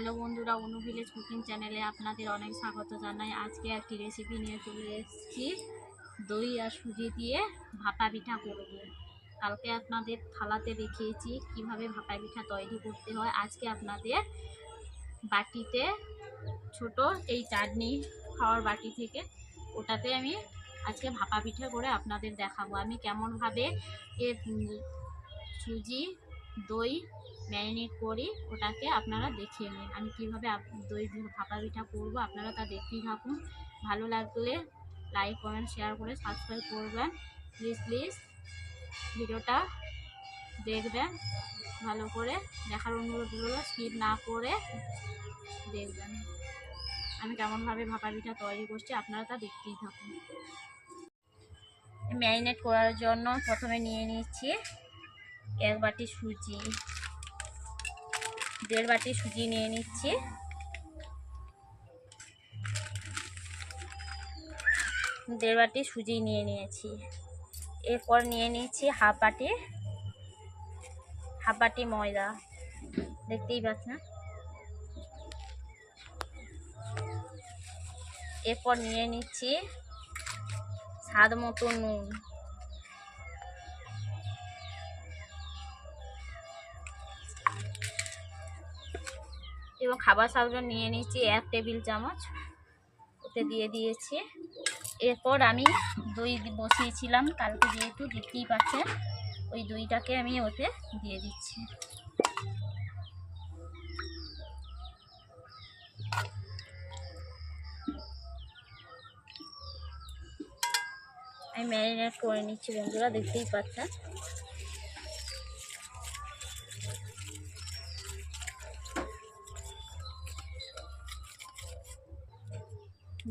Hello বন্ধুরা অনু village cooking চ্যানেলে আপনাদের অনেক স্বাগত জানাই। আজকে একটি রেসিপি নিয়ে চলে এসেছি। দই আর সুজি দিয়ে ভাপা পিঠা করব। কালকে আপনাদের থালাতে দেখিয়েছি কীভাবে ভাপা পিঠা তৈরি করতে হয়। আজকে আপনাদের বাটিতে ছোট এই চাটনি খাওয়ার বাটি থেকে ওটাতে আমি আজকে ভাপা পিঠা করে আপনাদের দেখাবো। আমি কেমনভাবে উম, সুজি দই ম্যারিনেট করি ওটাকে আপনারা দেখিয়ে নিন আমি কীভাবে দই ভাপা পিঠা করব আপনারা তা দেখতেই থাকুন। ভালো লাগলে লাইক কমেন্ট শেয়ার করে সাবস্ক্রাইব করবেন। প্লিজ প্লিজ ভিডিওটা দেখবেন। ভালো করে দেখার অনুরোধ হলো স্কিপ না করে দেখবেন। আমি কেমনভাবে ভাপা পিঠা তৈরি করছি আপনারা তা দেখতেই থাকুন। ম্যারিনেট করার জন্য প্রথমে নিয়ে নিচ্ছি এক বাটি সুজি। দেড় বাটি সুজি নিয়ে নিচ্ছি। দেড় বাটি সুজি নিয়ে নিয়েছি। এরপর নিয়ে নিচ্ছি হাফ বাটি হাফ বাটি ময়দা। দেখতেই পাচ্ছেন? এরপর নিয়ে নিচ্ছি স্বাদ মতো নুন। এবং খাবার সাবজন নিয়ে নিচ্ছি এক টেবিল চামচ। ওতে দিয়ে দিয়েছি। এরপর আমি দই বসিয়েছিলাম, কালকে যেহেতু দেখতেই পাচ্ছেন, ওই দইটাকে আমি ওতে দিয়ে দিচ্ছি। আমি ম্যারিনেট করে নিচ্ছি, বন্ধুরা, দেখতেই পাচ্ছেন।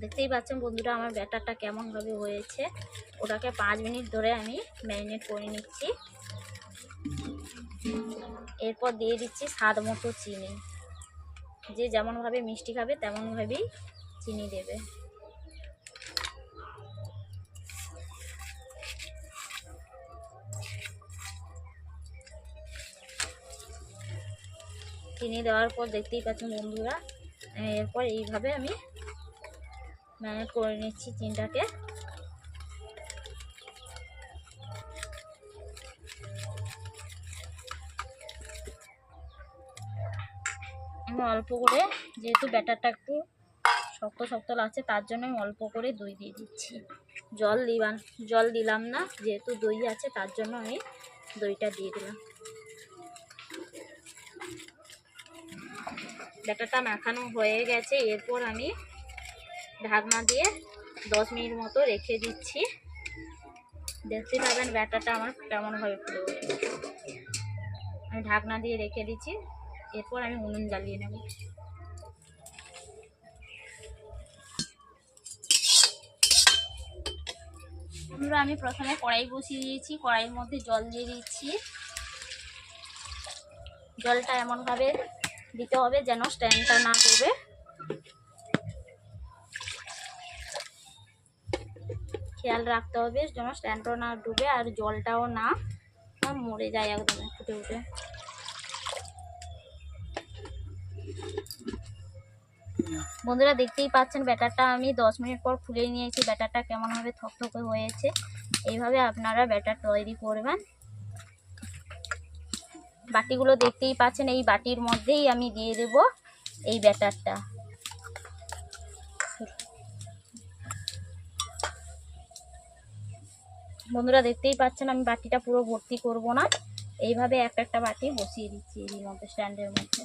দেখতেই পাচ্ছেন বন্ধুরা আমার ব্যাটারটা কেমনভাবে হয়েছে। ওটাকে পাঁচ মিনিট ধরে আমি ম্যারিনেট করে নিচ্ছি। এরপর দিয়ে দিচ্ছি স্বাদ মতো চিনি। যে যেমনভাবে মিষ্টি খাবে, তেমনভাবেই চিনি দেবে। চিনি দেওয়ার পর দেখতেই পাচ্ছেন বন্ধুরা, এরপর এইভাবে আমি ম্যারিনেট করে নিচ্ছি চিনটাকে আমি অল্প করে, যেহেতু ব্যাটারটা একটু শক্ত শক্ত লাগছে, তার জন্য আমি অল্প করে দই দিয়ে দিচ্ছি। জল দিবান, জল দিলাম না, যেহেতু দই আছে, তার জন্য আমি দইটা দিয়ে দিলাম। ব্যাটারটা মাখানো হয়ে গেছে, এরপর আমি ঢাকনা দিয়ে দশ মিনিট মতো রেখে দিচ্ছি। দেখতে পাবেন ব্যাটারটা আমার কেমনভাবে ফুলে উঠেছে আমি ঢাকনা দিয়ে রেখে দিচ্ছি। এরপর আমি উনুন জ্বালিয়ে নেব। আমি প্রথমে কড়াই বসিয়ে দিয়েছি। কড়াইয়ের মধ্যে জল দিয়ে দিচ্ছি। জলটা এমনভাবে দিতে হবে যেন স্ট্যান্ডটা না করবে। খেয়াল রাখতে হবে, যেন স্ট্যান্ডটাও না ডুবে আর জলটাও না মরে যায় একদম ফুটে উঠে। বন্ধুরা দেখতেই পাচ্ছেন, ব্যাটারটা আমি দশ মিনিট পর খুলে নিয়েছি, ব্যাটারটা কেমনভাবে থকথকে হয়েছে, এইভাবে আপনারা ব্যাটার তৈরি করবেন। বাটিগুলো দেখতেই পাচ্ছেন, এই বাটির মধ্যেই আমি দিয়ে দেব এই ব্যাটারটা। বন্ধুরা দেখতেই পাচ্ছেন, আমি বাটিটা পুরো ভর্তি করব না। এইভাবে একটা একটা বাটি বসিয়ে দিচ্ছি এর মধ্যে স্ট্যান্ডের মধ্যে।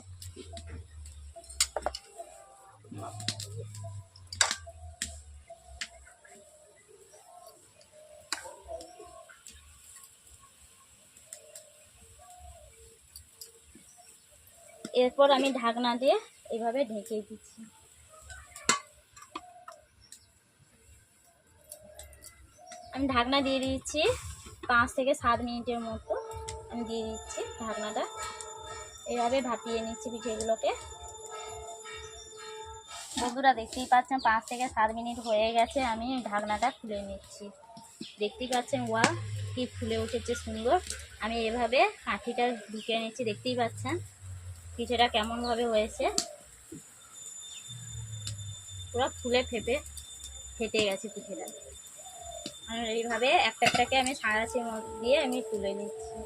এরপর আমি ঢাকনা দিয়ে এইভাবে ঢেকে দিচ্ছি। আমি ঢাকনা দিয়ে দিচ্ছি পাঁচ থেকে সাত মিনিটের মতো। আমি দিয়ে দিচ্ছি ঢাকনাটা। এভাবে ভাপিয়ে নিচ্ছি পিঠেগুলোকে। বন্ধুরা, দেখতেই পাচ্ছেন, পাঁচ থেকে সাত মিনিট হয়ে গেছে। আমি ঢাকনাটা খুলে নিচ্ছি। দেখতেই পাচ্ছেন ওয়া কি ফুলে উঠেছে সুন্দর। আমি এভাবে কাঠিটা ঢুকে নিচ্ছি, দেখতেই পাচ্ছেন পিঠেটা কেমনভাবে হয়েছে। পুরো ফুলে ফেপে, ফেটে গেছে পিঠেটা। আর এইভাবে একটা একটাকে আমি সাঁড়াশির মধ্যে দিয়ে আমি তুলে নিচ্ছি।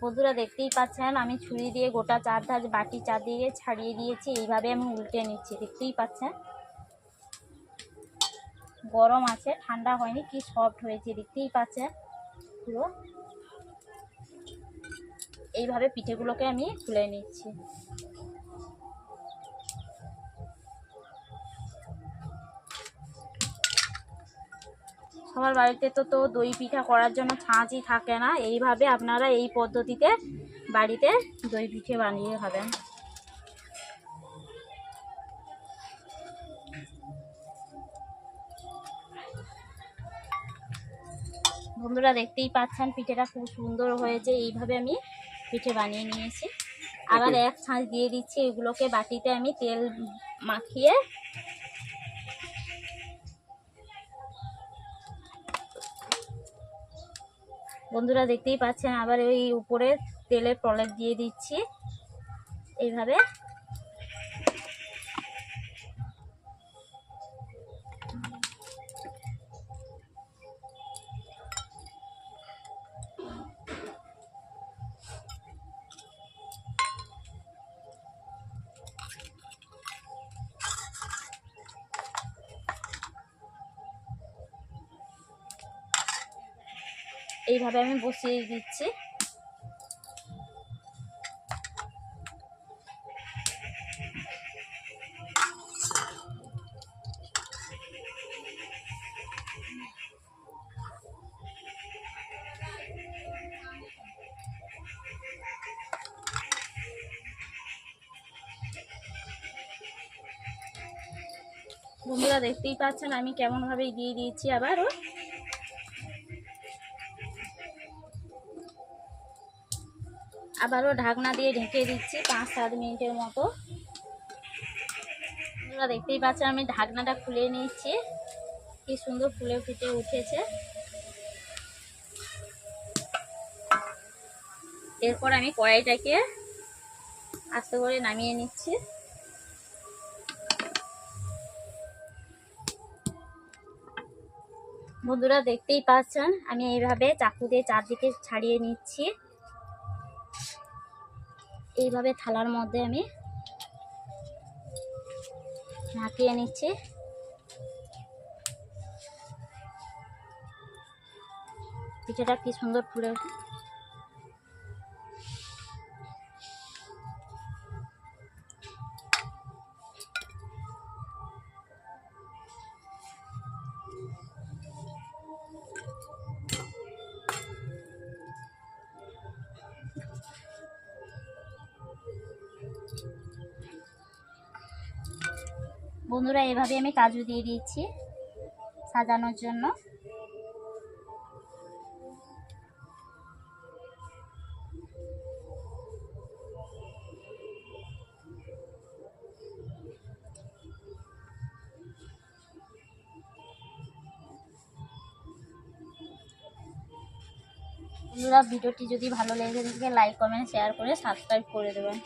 বন্ধুরা দেখতেই পাচ্ছেন, আমি ছুরি দিয়ে গোটা চার ধার বাটি চারদিকে ছাড়িয়ে দিয়েছি, এইভাবে আমি উল্টে নিচ্ছি, দেখতেই পাচ্ছেন। গরম আছে, ঠান্ডা হয়নি, কি সফট হয়েছে, দেখতেই পাচ্ছেন পুরো। এইভাবে পিঠেগুলোকে আমি খুলে নিচ্ছি। সবার বাড়িতে তো তো দই পিঠা করার জন্য ছাঁচই থাকে না। এইভাবে আপনারা এই পদ্ধতিতে বাড়িতে দই পিঠে বানিয়ে খাবেন। বন্ধুরা দেখতেই পাচ্ছেন পিঠেটা খুব সুন্দর হয়েছে। এইভাবে আমি পিঠে বানিয়ে নিয়েছি। আবার এক ছাঁচ দিয়ে দিচ্ছি। এগুলোকে বাটিতে আমি তেল মাখিয়ে বন্ধুরা দেখতেই পাচ্ছেন আবার ওই উপরে তেলের প্রলেপ দিয়ে দিচ্ছি। এইভাবে এইভাবে আমি বসিয়ে দিচ্ছি। বন্ধুরা দেখতেই পাচ্ছেন আমি কেমন ভাবে দিয়ে দিয়েছি আবারও আবারও ঢাকনা দিয়ে ঢেকে দিচ্ছি পাঁচ সাত মিনিটের মতো। আপনারা দেখতেই পাচ্ছেন আমি ঢাকনাটা খুলে নিচ্ছি। কি সুন্দর ফুলে ফুটে উঠেছে। এরপর আমি কড়াইটাকে আস্তে করে নামিয়ে নিচ্ছি। বন্ধুরা দেখতেই পাচ্ছেন, আমি এইভাবে চাকু দিয়ে চারদিকে ছাড়িয়ে নিচ্ছি। এইভাবে থালার মধ্যে আমি মাখিয়ে নিচ্ছি। পিঠাটা কি সুন্দর ফুলে ওঠে। বন্ধুরা, এভাবে আমি কাজু দিয়ে দিয়েছি সাজানোর জন্য। বন্ধুরা, ভিডিওটি যদি ভালো লেগে থাকে, লাইক, কমেন্ট, শেয়ার করে সাবস্ক্রাইব করে দেবেন।